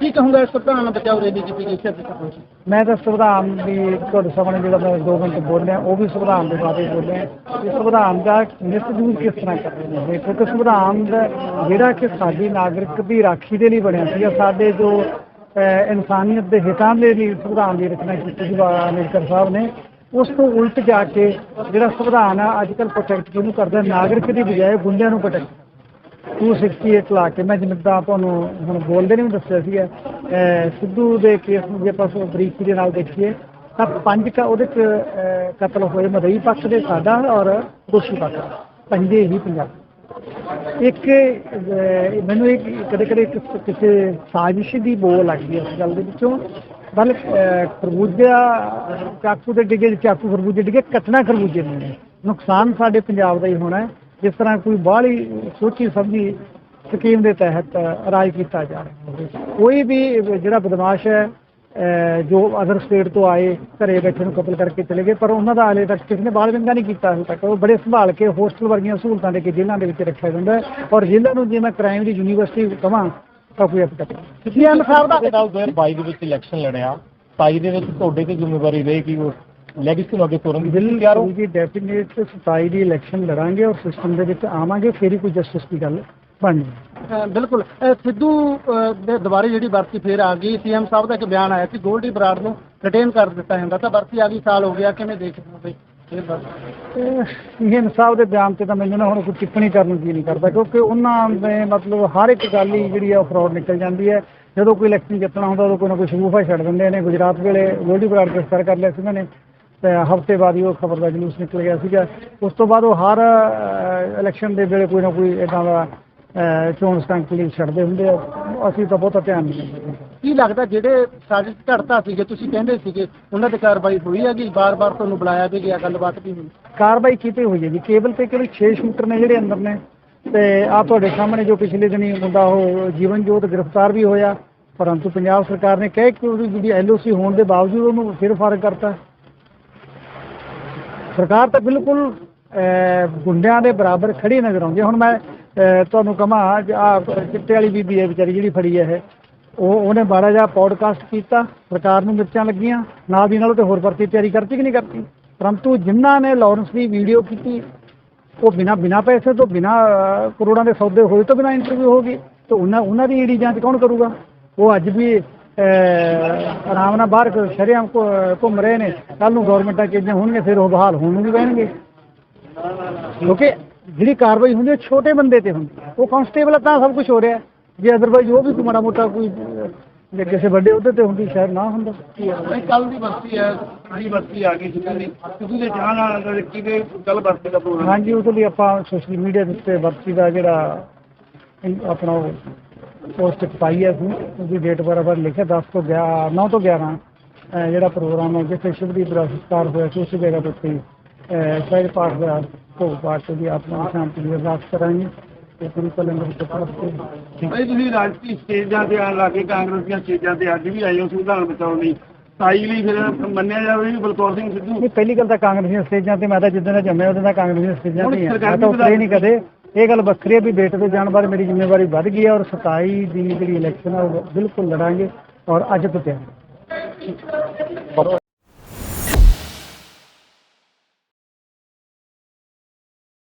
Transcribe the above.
ਕੀ ਕਹੂੰਗਾ ਸੰਵਿਧਾਨ ਬਚਾਓ ਰੈਲੀ ਕੀਤੀ ਗਈ ਸੀ ਅੱਜ ਮੈਂ ਤਾਂ ਸੰਵਿਧਾਨ ਦੀ ਤੁਹਾਡੇ ਸਾਹਮਣੇ ਜਿਹੜਾ ਮੈਂ 2 ਮਿੰਟ ਬੋਲਿਆ, ਉਹ ਵੀ ਸੰਵਿਧਾਨ ਦੇ ਬਾਰੇ ਬੋਲਿਆ। ਕਿ ਸੰਵਿਧਾਨ ਦਾ ਮਿਸਯੂਜ਼ ਕਿਸ ਤਰ੍ਹਾਂ ਕਰ ਰਹੇ ਨੇ? ਕਿਉਂਕਿ ਸੰਵਿਧਾਨ ਜਿਹੜਾ ਕਿ ਸਾਡੀ ਨਾਗਰਿਕ ਦੀ ਰਾਖੀ ਦੇ ਲਈ ਬਣਿਆ ਸੀ ਸਾਡੇ ਜੋ ਇਨਸਾਨੀਅਤ ਦੇ ਹਿੱਤਾਂ ਦੇ ਲਈ ਸੰਵਿਧਾਨ ਦੀ ਰਚਨਾ ਕੀਤੀ ਸੀ, ਬਾਬਾ ਅੰਬੇਡਕਰ ਸਾਹਿਬ ਨੇ, ਉਸ ਤੋਂ ਉਲਟ ਜਾ ਕੇ ਜਿਹੜਾ ਸੰਵਿਧਾਨ ਆ, ਅੱਜ ਕੱਲ੍ਹ ਪ੍ਰੋਟੈਕਟ ਕਿਹਨੂੰ ਕਰਦਾ? ਨਾਗਰਿਕ ਦੀ ਬਜਾਏ ਗੁੰਡਿਆਂ ਨੂੰ ਪ੍ਰੋਟੈਕਟ 268 ਲਾ ਕੇ। ਮੈਂ ਜਿੱਦਾਂ ਤੁਹਾਨੂੰ ਹੁਣ ਬੋਲਦੇ ਨੇ ਵੀ ਦੱਸਿਆ ਸੀਗਾ ਸਿੱਧੂ ਦੇ ਕੇਸ ਨੂੰ ਜੇ ਆਪਾਂ ਬਰੀਕੀ ਦੇ ਨਾਲ ਦੇਖੀਏ, ਤਾਂ ਪੰਜ ਕ ਉਹਦੇ ਚ ਕਤਲ ਹੋਏ ਮਦਈ ਪੱਖ ਦੇ ਸਾਡਾ ਔਰ ਦੋਸ਼ੀ ਪੱਖ। ਦਾ। ਪੰਜੇ ਹੀ ਪੰਜਾਬ। ਇੱਕ ਮੈਨੂੰ ਇੱਕ ਕਦੇ ਕਦੇ ਕਿਸ- ਕਿਸੇ ਸਾਜ਼ਿਸ਼ ਦੀ ਬੋਲ ਲੱਗਦੀ ਹੈ ਇਸ ਗੱਲ ਦੇ ਵਿੱਚੋਂ। ਬਲ ਖਰਬੂਜਾ ਚਾਕੂ ਦੇ ਡਿੱਗੇ, ਚਾਕੂ ਖਰਬੂਜੇ ਡਿੱਗੇ, ਕੱਟਣਾ ਖਰਬੂਜੇ ਨੂੰ ਨੁਕਸਾਨ ਸਾਡੇ ਪੰਜਾਬ ਦਾ ਹੀ ਹੋਣਾ ਹੈ। ਜਿਸ ਤਰ੍ਹਾਂ ਕੋਈ ਬਾਹਲੀ ਸੋਚੀ ਸਮਝੀ ਸਕੀਮ ਦੇ ਤਹਿਤ ਰਾਜ ਕੀਤਾ ਜਾ ਰਿਹਾ ਕੋਈ ਵੀ ਜਿਹੜਾ ਬਦਮਾਸ਼ ਹੈ ਜੋ ਅਦਰ ਸਟੇਟ ਤੋਂ ਆਏ ਘਰੇ ਬੈਠੇ ਨੂੰ ਕਤਲ ਕਰਕੇ ਚਲੇ ਗਏ ਪਰ ਉਹਨਾਂ ਦਾ ਹਾਲੇ ਤੱਕ ਕਿਸੇ ਨੇ ਬਾਲ ਵਿੰਗਾ ਨਹੀਂ ਕੀਤਾ ਹਾਲੇ ਤੱਕ। ਉਹ ਬੜੇ ਸੰਭਾਲ ਕੇ ਹੋਸਟਲ ਵਰਗੀਆਂ ਸਹੂਲਤਾਂ ਦੇ ਕੇ ਜੇਲ੍ਹਾਂ ਦੇ ਵਿੱਚ ਰੱਖਿਆ ਜਾਂਦਾ ਔਰ ਜੇਲ੍ਹਾਂ ਨੂੰ ਜੇ ਮੈਂ ਕ੍ਰਾਈਮ ਦੀ ਯੂਨੀਵਰਸਿਟੀ ਕਵਾਂ ਤਾਂ ਕੋਈ ਨਹੀਂ। ਜੀ ਅਨਸਾਰ ਦਾ ਨਾਲ 2022 ਦੇ ਵਿੱਚ ਇਲੈਕਸ਼ਨ ਲੜਿਆ। 27 ਦੇ ਵਿੱਚ ਤੁਹਾਡੇ ਤੇ ਜ਼ਿੰਮੇਵਾਰੀ ਰਹੇਗੀ ਉਹ ਲੈਗੇਸੀ ਨੂੰ ਅੱਗੇ ਤੋਰਨ ਦੀ ਬਿਲਕੁਲ ਤਿਆਰ ਹੋ? ਜੀ ਡੈਫੀਨੇਟ 27 ਦੀ ਇਲੈਕਸ਼ਨ ਲੜਾਂਗੇ ਔਰ ਸਿਸਟਮ ਦੇ ਵਿੱਚ ਆਵਾਂਗੇ ਫਿਰ ਹੀ ਕੋਈ ਜਸਟਿਸ ਦੀ ਗੱਲ ਬਣਨੀ ਬਿਲਕੁਲ। ਸਿੱਧੂ ਦੇ ਦੁਬਾਰੇ ਜਿਹੜੀ ਵਰਤੀ ਫੇਰ ਆ ਗਈ ਸੀਐਮ ਸਾਹਿਬ ਦਾ ਇੱਕ ਬਿਆਨ ਆਇਆ ਕਿ ਗੋਲਡੀ ਬਰਾੜ ਨੂੰ ਰਿਟੇਨ ਕਰ ਦਿੱਤਾ ਜਾਂਦਾ ਤਾਂ ਵਰਤੀ ਆ ਗਈ ਸਾਲ ਹੋ ਗਿਆ ਕਿਵੇਂ ਦੇਖਦੇ ਹੋ ਬਈ ਇਹ ਸਾਹਿਬ ਦੇ ਬਿਆਨ ਤੇ ਤਾਂ ਮੈਨੂੰ ਨਾ ਹੁਣ ਕੋਈ ਟਿੱਪਣੀ ਕਰਨ ਨੂੰ ਜੀ ਨਹੀਂ ਕਰਦਾ ਕਿਉਂਕਿ ਉਹਨਾਂ ਦੇ ਮਤਲਬ ਹਰ ਇੱਕ ਗੱਲ ਹੀ ਜਿਹੜੀ ਆ ਫਰਾਡ ਨਿਕਲ ਜਾਂਦੀ ਹੈ। ਜਦੋਂ ਕੋਈ ਇਲੈਕਸ਼ਨ ਜਿੱਤਣਾ ਹੁੰਦਾ ਉਦੋਂ ਕੋਈ ਨਾ ਕੋਈ ਸ਼ਗੂਫਾ ਛੱਡ ਦਿੰਦੇ ਨੇ। ਗੁਜਰਾਤ ਵੇਲੇ ਗੋਲਡੀ ਬਰਾੜ ਗ੍ਰਿਫਤਾਰ ਕਰ ਲਿਆ ਸੀ ਉਹਨਾਂ ਨੇ। ਹਫ਼ਤੇ ਬਾਅਦ ਹੀ ਉਹ ਖਬਰ ਦਾ ਜਲੂਸ ਨਿਕਲ ਗਿਆ ਸੀਗਾ। ਉਸ ਤੋਂ ਬਾਅਦ ਉਹ ਹਰ ਇਲੈਕਸ਼ਨ ਦੇ ਵੇਲੇ ਕੋਈ ਨਾ ਕੋਈ ਇਦਾਂ ਦਾ ਚੋਣ ਸਟੰਟ ਲਈ ਛੱਡਦੇ ਹੁੰਦੇ ਆ। ਅਸੀਂ ਤਾਂ ਬਹੁਤਾ ਧਿਆਨ ਨਹੀਂ ਦਿੰਦੇ। ਕੀ ਲੱਗਦਾ ਜਿਹੜੇ ਸਾਜ਼ਿਸ਼ ਘੜਤਾ ਸੀਗੇ ਤੁਸੀਂ ਕਹਿੰਦੇ ਸੀਗੇ ਉਹਨਾਂ ਤੇ ਕਾਰਵਾਈ ਹੋਈ ਹੈਗੀ ਬਾਰ-ਬਾਰ ਤੁਹਾਨੂੰ ਬੁਲਾਇਆ ਵੀ ਗਿਆ ਗੱਲਬਾਤ ਵੀ ਹੋਈ? ਕਾਰਵਾਈ ਕੀਤੀ ਹੋਈ ਹੈ ਜੀ। ਕੇਬਲ ਤੇ ਕੇਵਲ 6 ਸ਼ੂਟਰ ਨੇ ਜਿਹੜੇ ਅੰਦਰ ਨੇ ਤੇ ਆ ਤੁਹਾਡੇ ਸਾਹਮਣੇ ਜੋ ਪਿਛਲੇ ਦਿਨੀ ਮੁੰਡਾ ਉਹ ਜੀਵਨ ਜੋਤ ਗ੍ਰਿਫਤਾਰ ਵੀ ਹੋਇਆ ਪਰੰਤੂ ਪੰਜਾਬ ਸਰਕਾਰ ਨੇ ਕਹਿ ਕਿ ਉਹਦੀ ਜਿਹੜੀ ਐਲਓਸੀ ਹੋਣ ਦੇ ਬਾਵਜੂਦ ਉਹਨੂੰ ਫਿਰ ਫਾਰਗ ਕਰਤਾ। ਸਰਕਾਰ ਤਾਂ ਬਿਲਕੁਲ ਗੁੰਡਿਆਂ ਦੇ ਬਰਾਬਰ ਖੜੀ ਨਜ਼ਰ ਆਉਂਦੀ ਹੈ। ਹੁਣ ਮੈਂ ਤੁਹਾਨੂੰ ਕਹਾਂ ਆ ਚਿੱਟੇ ਵਾਲੀ ਬੀਬੀ ਹੈ ਵਿਚਾਰੀ ਜਿਹੜੀ ਫੜੀ ਹੈ ਇਹ। ਉਹ, ਉਹਨੇ ਬਾਰਾ ਜਿਹਾ ਪੌਡਕਾਸਟ ਕੀਤਾ, ਸਰਕਾਰ ਨੂੰ ਮਿਰਚਾਂ ਲੱਗੀਆਂ, ਨਾਲ ਦੀ ਨਾਲ ਤੇ ਹੋਰ ਭਰਤੀ ਤਿਆਰੀ ਕਰਤੀ ਕਿ ਨਹੀਂ ਕਰਤੀ? ਪਰੰਤੂ ਜਿਨ੍ਹਾਂ ਨੇ ਲਾਰੈਂਸ ਦੀ ਵੀਡੀਓ ਕੀਤੀ, ਉਹ ਬਿਨਾ ਬਿਨਾ ਪੈਸੇ ਤੋਂ, ਬਿਨਾ ਕਰੋੜਾਂ ਦੇ ਸੌਦੇ ਹੋਏ ਤੋਂ ਬਿਨਾ ਇੰਟਰਵਿਊ ਹੋ ਗਈ ਤਾਂ ਉਹਨਾਂ ਉਹਨਾਂ ਦੀ ਈਡੀ ਜਾਂਚ ਕੌਣ ਕਰੂਗਾ? ਉਹ ਅੱਜ ਵੀ ਆਰਾਮ ਨਾਲ ਬਾਹਰ ਸ਼ਰਿਆਮ ਘੁੰਮ ਰਹੇ ਨੇ। ਕੱਲ ਨੂੰ ਗਵਰਨਮੈਂਟਾਂ ਚੇਂਜਾਂ ਹੋਣਗੀਆਂ ਫਿਰ ਉਹ ਬਹਾਲ ਹੋਣ ਨੂੰ ਵੀ ਕਿਉਂਕਿ ਜਿਹੜੀ ਕਾਰਵਾਈ ਹੁੰਦੀ ਹੈ ਛੋਟੇ ਬੰਦੇ ਤੇ ਹੁੰਦੀ ਉਹ ਕਾਂਸਟੇਬਲ ਤਾਂ ਸਭ ਕੁਝ ਹੋ ਰਿਹਾ। ਜੇ ਅਦਰਵਾਈਜ਼ ਉਹ ਵੀ ਕੋਈ ਮਾੜਾ ਮੋਟਾ ਕੋਈ ਜੇ ਕਿਸੇ ਵੱਡੇ ਉਹਦੇ ਤੇ ਹੁੰਦੀ ਸ਼ਾਇਦ ਨਾ ਹੁੰਦਾ। ਕੱਲ ਦੀ ਵਰਤੀ ਹੈ ਜਿਹੜੀ ਵਰਤੀ ਆ ਗਈ ਦੀ ਸਿੱਧੂ ਦੇ ਜਾਣ ਨਾਲ ਕਿਵੇਂ ਕੱਲ ਵਰਤੀ ਦਾ ਪ੍ਰੋਗਰਾਮ ਹਾਂਜੀ ਉਹਦੇ ਲਈ ਆਪਾਂ ਸੋਸ਼ਲ ਮੀਡੀਆ ਦੇ ਉੱਤੇ ਵਰਤੀ ਦਾ ਜਿਹੜਾ ਆਪਣਾ ਪੋਸਟ ਪਾਈ ਹੈ ਅਸੀਂ। ਉਹਦੀ ਡੇਟ ਬਰਾਬਰ ਲਿਖਿਆ 10 ਤੋਂ 11 9 ਤੋਂ 11 ਅਹ ਜਿਹੜਾ ਪ੍ਰੋਗਰਾਮ ਹੈ ਜਿੱਥੇ ਸ਼ਿਵਦੀਪ ਦਾ ਸੰਸਕਾਰ ਹੋਇਆ ਸੀ ਉਸੇ ਜਗ੍ਹਾ ਦੇ ਉੱਤੇ ਸਹਿਜ ਪਾਠ ਦਾ ਭੋਗ ਪਾਠ ਦੀ ਆਤਮਾ ਸ਼ਾਂਤੀ ਦੀ ਅਰਦਾਸ ਕਰਾਂਗੇ। ਤੇ ਗੁਰੂ ਕਾ ਲੰਗਰ ਪ੍ਰਸਾਦ ਤੇ ਭਾਈ ਤੁਸੀਂ ਰਾਜਨੀਤਿਕ ਸਟੇਜਾਂ ਤੇ ਆਣ ਲੱਗੇ ਕਾਂਗਰਸ ਦੀਆਂ ਸਟੇਜਾਂ ਤੇ ਅੱਜ ਵੀ ਆਏ ਹੋ ਸੰਵਿਧਾਨ ਬਚਾਉਣ ਲਈ। ਸਾਈ ਲਈ ਫਿਰ ਮੰਨਿਆ ਜਾਵੇ ਵੀ ਬਲਕੌਰ ਸਿੰਘ ਸਿੱਧੂ? ਨਹੀਂ ਪਹਿਲੀ ਗੱਲ ਤਾਂ ਕਾਂਗਰਸ ਦੀਆਂ ਸਟੇਜਾਂ ਤੇ ਮੈਂ ਤਾਂ ਜਿੱਦਾਂ ਦਾ ਜੰਮਿਆ ਉਦੋਂ ਦਾ ਕਾਂਗਰਸ ਦੀਆਂ ਸਟੇਜਾਂ ਤੇ ਮੈਂ ਤਾਂ ਉੱਤਰੇ ਨਹੀਂ ਕਦੇ ਇਹ ਗੱਲ ਵੱਖਰੀ ਹੈ ਵੀ ਬੇਟੇ ਦੇ ਜਾਣ ਬਾਅਦ ਮੇਰੀ ਜ਼ਿੰਮੇਵਾਰੀ ਵੱਧ ਗਈ ਹੈ ਔਰ 27 ਦੀ ਜਿਹੜੀ ਇਲੈਕਸ਼ਨ ਹੈ ਉਹ ਬਿਲਕੁਲ ਲੜਾਂਗੇ ਔਰ ਅੱਜ ਤੋਂ ਤਿਆਰ